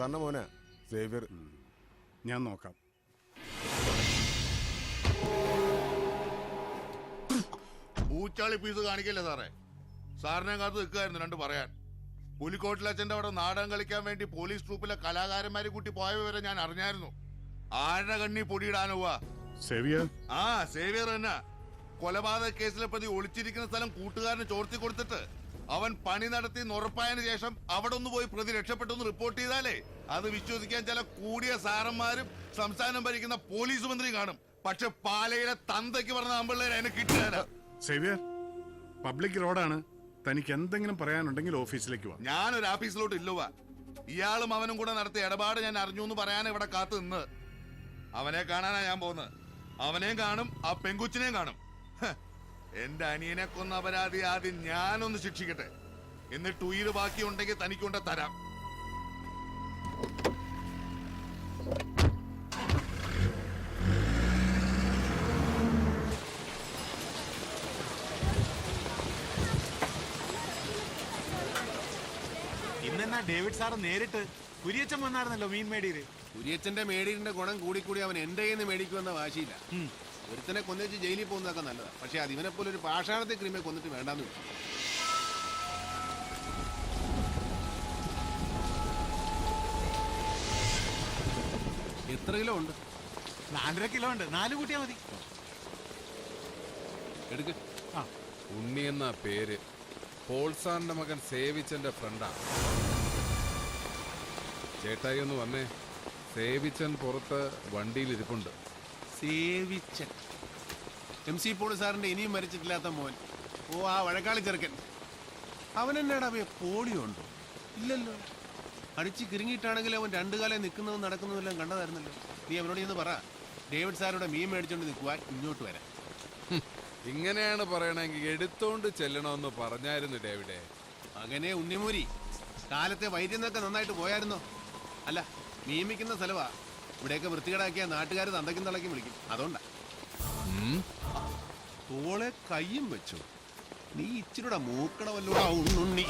സാറിന്റെ മോനാ. സേവ്യർ. ഞാൻ നോക്കാം. പൂച്ചാളി പീസ് കാണിക്കല്ലേ സാറേ? സാറിനെ കാത്ത് നിൽക്കായിരുന്നു രണ്ട് പറയാൻ. പുലിക്കോട്ടിൽ അച്ഛന്റെ അവിടെ നാടകം കളിക്കാൻ വേണ്ടി പോലീസ് ട്രൂപ്പിലെ കലാകാരന്മാരെ കൂട്ടി പോയ വിവരം ഞാൻ അറിഞ്ഞായിരുന്നു. ആരുടെ കണ്ണി പൊടിയിടാനുവാ? സേവിയർ? ആ സേവിയർ തന്നെ. കൊലപാതക കേസിലെ പ്രതി ഒളിച്ചിരിക്കുന്ന സ്ഥലം കൂട്ടുകാരന് ചോർത്തി കൊടുത്തിട്ട് അവൻ പണി നടത്തി ഉറപ്പായതിനു ശേഷം അവിടെ ഒന്ന് പോയി പ്രതി രക്ഷപ്പെട്ടെന്ന് റിപ്പോർട്ട് ചെയ്താലേ അത് വിശ്വസിക്കാൻ ചില കൂടിയ സാറന്മാരും സംസ്ഥാനം ഭരിക്കുന്ന പോലീസ് മന്ത്രി കാണും. പക്ഷെ പാലയിലെ തന്തയ്ക്ക് പറഞ്ഞ അമ്പിള്ളേരെ അതിനെ കിട്ടുകയില്ല സേവ്യർ പബ്ലിക് റോഡാണ്. തനിക്ക് എന്തെങ്കിലും പറയാനുണ്ടെങ്കിൽ ഓഫീസിലേക്ക് വാ. ഞാനൊരു ഓഫീസിലോട്ട് ഇല്ലുവാ. ഇയാളും അവനും കൂടെ നടത്തിയ ഇടപാട് ഞാൻ അറിഞ്ഞു എന്ന് പറയാൻ ഇവിടെ കാത്തു നിന്ന്. അവനെ കാണാനാ ഞാൻ പോകുന്നത്. അവനെയും കാണും ആ പെങ്കുച്ചിനെയും കാണും. എന്റെ അനിയനെ കൊന്ന അപരാധി ആദ്യം ഞാനൊന്ന് ശിക്ഷിക്കട്ടെ. എന്നിട്ട് ഉയിര് ബാക്കിയുണ്ടെങ്കിൽ തനിക്കൊണ്ട് തരാം. ഇന്നെന്നാ ഡേവിഡ് സാറ് നേരിട്ട് കുരിയച്ചൻ വന്നായിരുന്നല്ലോ മീൻ മേടിയിൽ? കുര്യച്ചന്റെ മേടിയിലിന്റെ ഗുണം കൂടി കൂടി അവൻ എന്റെ കയ്യിൽ നിന്ന് മേടിക്കുമെന്ന വാശിയില്ല. ഒരുത്തനെ കൊന്നേച്ച് ജയിലിൽ പോകുന്നതൊക്കെ നല്ലതാണ് പക്ഷേ അത് ഇവനെ പോലെ ഒരു പാഷാണത്തെ ക്രിമിയെ കൊന്നിട്ട് വേണ്ടാന്ന് വെച്ചു എത്ര കിലോ ഉണ്ട്? നാലര കിലോ ഉണ്ട്. നാല് കൂട്ടിയാ മതി. എടുക്ക്. ആ. ഉണ്ണി എന്ന പേര് പോൾസാറിന്റെ മകൻ സേവിച്ചന്റെ ഫ്രണ്ടാണ് ചേട്ടായി ഒന്ന് വന്നേ. സേവിച്ചൻ പുറത്ത് വണ്ടിയിൽ ഇരിപ്പുണ്ട്. സേവിച്ചൻ. എം സി പോളി സാറിന്റെ ഇനിയും മരിച്ചിട്ടില്ലാത്ത മോൻ. ഓ ആ വഴക്കാളി ചെറുക്കൻ. അവൻ എന്നാടാ അവയെ പോളിയോ ഉണ്ടോ ഇല്ലല്ലോ. അടിച്ച് കിറുങ്ങിയിട്ടാണെങ്കിൽ അവൻ രണ്ടു കാലം നിൽക്കുന്നതും നടക്കുന്നതും നടക്കുന്നതെല്ലാം കണ്ടതായിരുന്നല്ലോ. നീ അവനോട് ഇന്ന് പറ. ഡേവിഡ് സാറുടെ മീൻ മേടിച്ചോണ്ട് നിൽക്കുവാൻ ഇങ്ങോട്ട് വരാം. ഇങ്ങനെയാണ് പറയണമെങ്കിൽ എടുത്തോണ്ട് ചെല്ലണമെന്ന് പറഞ്ഞായിരുന്നു ഡേവിഡെ. അങ്ങനെ ഉണ്ണിമൂരി കാലത്തെ വൈദ്യുന്നൊക്കെ നന്നായിട്ട് പോയായിരുന്നോ? അല്ല നിയമിക്കുന്ന സ്ഥലവാ. ഇവിടെയൊക്കെ വൃത്തികേടാക്കിയ നാട്ടുകാർ തന്തക്കും തളയ്ക്കും വിളിക്കും. അതുകൊണ്ടാ. തോളെ കയ്യും വെച്ചു. നീ ഇച്ചിരൂടെ മൂക്കണമല്ലോ ഉണ്ണുണ്ണി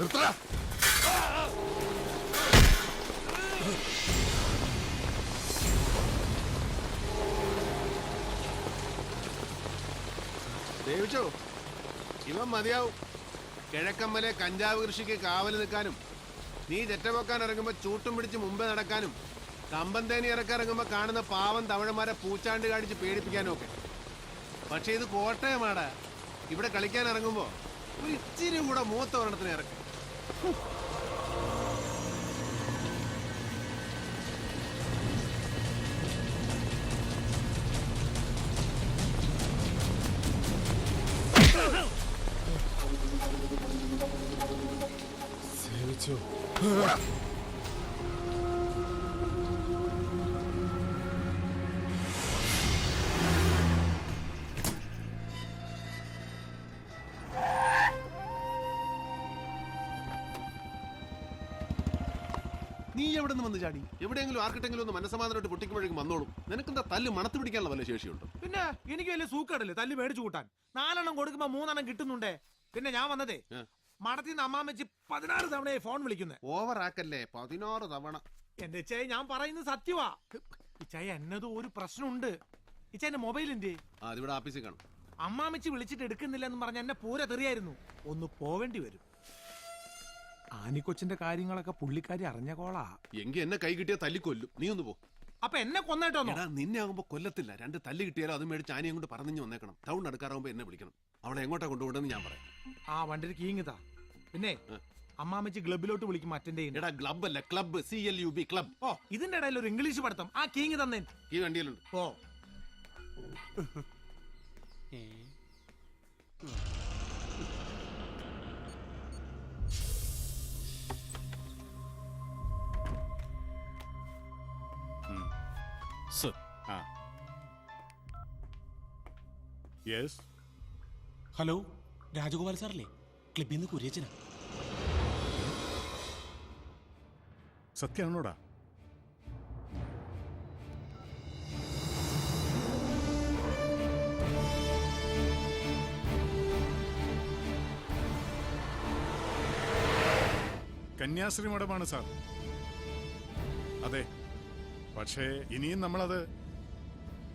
നിർത്തടാ. ദേവിച്ചോ ഇവൻ മതിയാവും. കിഴക്കമ്മലെ കഞ്ചാവ് കൃഷിക്ക് കാവൽ നിൽക്കാനും നീ ചെറ്റപൊക്കാൻ ഇറങ്ങുമ്പോ ചൂട്ടും പിടിച്ച് മുമ്പേ നടക്കാനും കമ്പം തേനി ഇറക്കാൻ ഇറങ്ങുമ്പോ കാണുന്ന പാവം തമിഴന്മാരെ പൂച്ചാണ്ട് കാണിച്ച് പേടിപ്പിക്കാനും ഒക്കെ പക്ഷെ ഇത് കോട്ടയമാടാ. ഇവിടെ കളിക്കാൻ ഇറങ്ങുമ്പോ ഒരു ഇച്ചിരി കൂടെ മൂത്ത ഒരെണ്ണത്തിന് ഇറക്കും. സേവിച്ചു നീ എവിടെ നിന്ന് വന്ന് ചാടി? എവിടെയെങ്കിലും ആർക്കിട്ടെങ്കിലും ഒന്ന് മനസ്സമാധാനമായിട്ട് പൊട്ടിക്കുമ്പോഴേക്കും വന്നോളും. നിനക്കെന്താ തല്ല് മണത്ത് പിടിക്കാനുള്ള വല്ല ശേഷിയുണ്ട്? പിന്നെ എനിക്ക് വലിയ സൂക്കടല്ലേ? തല്ല് മേടിച്ചു കൂട്ടാൻ. നാലെണ്ണം കൊടുക്കുമ്പോ മൂന്നെണ്ണം കിട്ടുന്നുണ്ടേ? പിന്നെ ഞാൻ വന്നതേ മടത്തി മടത്തിൽ നിന്ന് അമ്മാമ്മച്ചി പതിനാറ് തവണ ഫോൺ വിളിക്കുന്നത് ഓവർ ആക്കല്ലേ പതിനാറ് തവണ. എന്റെ ഇച്ചായ ഞാൻ പറയുന്നത് സത്യവാ. ഇച്ചായ എന്നത് ഒരു പ്രശ്നമുണ്ട്. ഇച്ചായന്റെ മൊബൈൽ എന്തേ ആ അതിവിടെ ആഫീസിൽ കാണും. അമ്മാമ്മച്ചി വിളിച്ചിട്ട് എടുക്കുന്നില്ല എന്ന് പറഞ്ഞ എന്നെ പൂര തെറിയായിരുന്നു ഒന്ന് പോവേണ്ടി വരും. ആനിക്കൊച്ചിന്റെ കാര്യങ്ങളൊക്കെ പുള്ളിക്കാരി അറിഞ്ഞ കോളാ. എങ്കിൽ എന്നെ കൈ കിട്ടിയ തല്ലിക്കൊല്ലും. നീ ഒന്ന് പോ. അപ്പൊ എന്നെ കൊന്നേട്ടോ എടാ നിന്നെ ആകുമ്പോ കൊല്ലത്തില്ല. രണ്ട് തല്ല് കിട്ടിയാലോ അത് മേടിച്ച് ആനയും കൊണ്ട് പറഞ്ഞു വന്നേക്കണം. ടൗൺ അടുക്കാറാകുമ്പോ എന്നെ വിളിക്കണം. അവളെ എങ്ങോട്ടാ കൊണ്ടുപോകണമെന്ന് ഞാൻ പറയാം. ആ വണ്ടിയിൽ കീങ്ങിതാ പിന്നെ അമ്മാമ്മച്ച് ക്ലബിലോട്ട് വിളിക്കും അറ്റൻഡ് ചെയ്യുന്നത് എടാ ക്ലബ് അല്ല club C L U B club ഓ ഇതിന്റെ ഇടയിൽ ഒരു ഇംഗ്ലീഷ് പഠിത്തം. ആ കീങ് തന്നേ. ഈ വണ്ടിയിലുണ്ട്. ഓ സർ യെസ് ഹലോ രാജഗോപാൽ സാറല്ലേ ക്ലബിൽ നിന്ന് കുര്യച്ചന. സത്യാണോടാ? കന്യാശ്രീ മഠമാണ് സാർ. അതെ പക്ഷേ ഇനിയും നമ്മളത്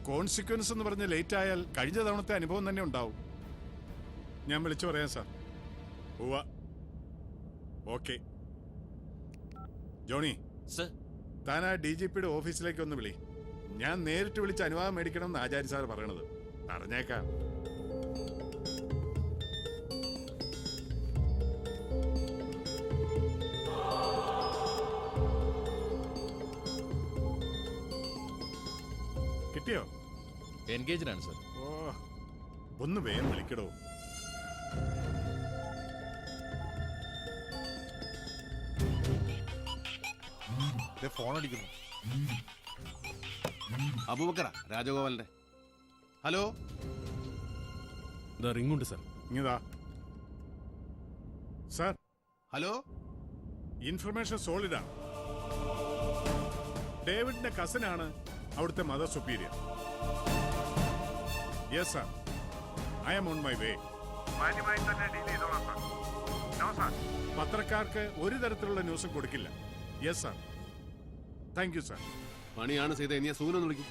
കോൺസിക്വൻസ് എന്ന് പറഞ്ഞ് ലേറ്റ് ആയാൽ കഴിഞ്ഞ തവണത്തെ അനുഭവം തന്നെ ഉണ്ടാവും. ഞാൻ വിളിച്ചു പറയാം സാർ. ഉവ ഓക്കെ. ജോണി. സർ. താൻ ആ ഡി ജി പിയുടെ ഓഫീസിലേക്ക് ഒന്ന് വിളി. ഞാൻ നേരിട്ട് വിളിച്ച് അനുവാദം മേടിക്കണം എന്ന് ആചാര്യ സാർ പറയണത്. പറഞ്ഞേക്കാം. കിട്ടിയോ എൻഗേജിനാണ് ആണ് സർ. ഓ ഒന്ന് വേഗം വിളിക്കടോ. ഫോൺ അടിക്കുന്നു. അബൂബക്കറ രാജഗോപാലിന്റെ ഹലോ? റിംഗ് ഉണ്ട് സർ. ഇങ്ങതാ. Sir hello? ഇൻഫർമേഷൻ സോളിഡാണ് ഡേവിഡിന്റെ കസിനാണ് അവിടുത്തെ mother superior yes sir I'm on my way പത്രക്കാർക്ക് ഒരു തരത്തിലുള്ള ന്യൂസും കൊടുക്കില്ല. Yes sir thank you sir പണിയാണ് ചെയ്ത ഇനി സൂനൊന്ന് വിളിക്കും.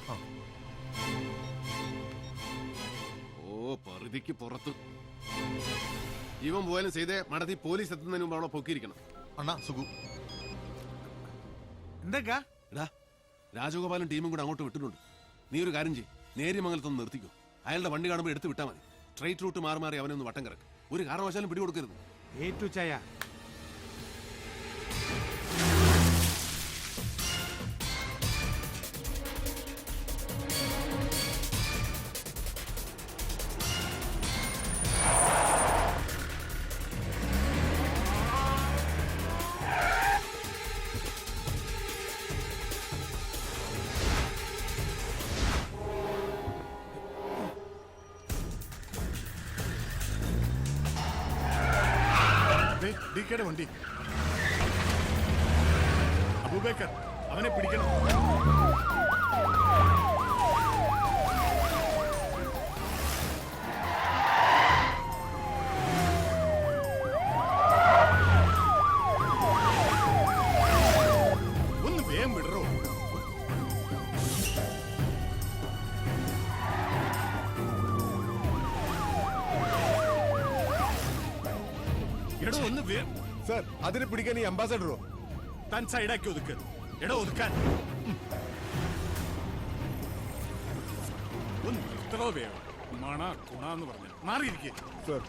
ഓ പരിധിക്ക് പുറത്ത്. ഇവൻ പോയാലും ചെയ്തേ മടത്തി പോലീസ് എത്തുന്നതിന് മുമ്പ് അവളെ പൊക്കിയിരിക്കണം. അണ്ണാ സുഖു. എന്തൊക്കെ? എടാ രാജഗോപാലും ടീമും കൂടെ അങ്ങോട്ട് വിട്ടിട്ടുണ്ട്. നീ ഒരു കാര്യം ചെയ്യ്. നേര്യമംഗലത്തൊന്ന് നിർത്തിക്കോ. അയാളുടെ വണ്ടി കാണുമ്പോൾ എടുത്ത് വിട്ടാൽ മതി. സ്ട്രൈറ്റ് റൂട്ട് മാറി മാറി അവനെ ഒന്ന് വട്ടം കിടക്കും ഒരു കാരണവശാലും പിടികൊടുക്കരുത്. ഏറ്റു ചായ ഡി കെയുടെ വണ്ടി. അബൂബേക്കർ അവനെ പിടിക്കണം. എടോ ഒന്ന് വേഗം സാർ അതിനെ പിടിക്കാൻ ഈ അംബാസഡറോ താൻ സൈഡാക്കി ഒതുക്ക്. എടോ ഒതുക്കാൻ. ഒന്ന് ഇത്രോ വേണം. മണ കുണ എന്ന് പറഞ്ഞു. മാറിയിരിക്കേ. സാർ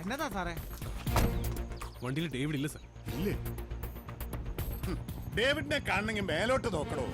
എന്നതാ സാറേ? വണ്ടിയിൽ ഡേവിഡ് ഇല്ല സാർ. ഇല്ലേ? ഡേവിഡിനെ കാണണമെങ്കിൽ മേലോട്ട് നോക്കണോ?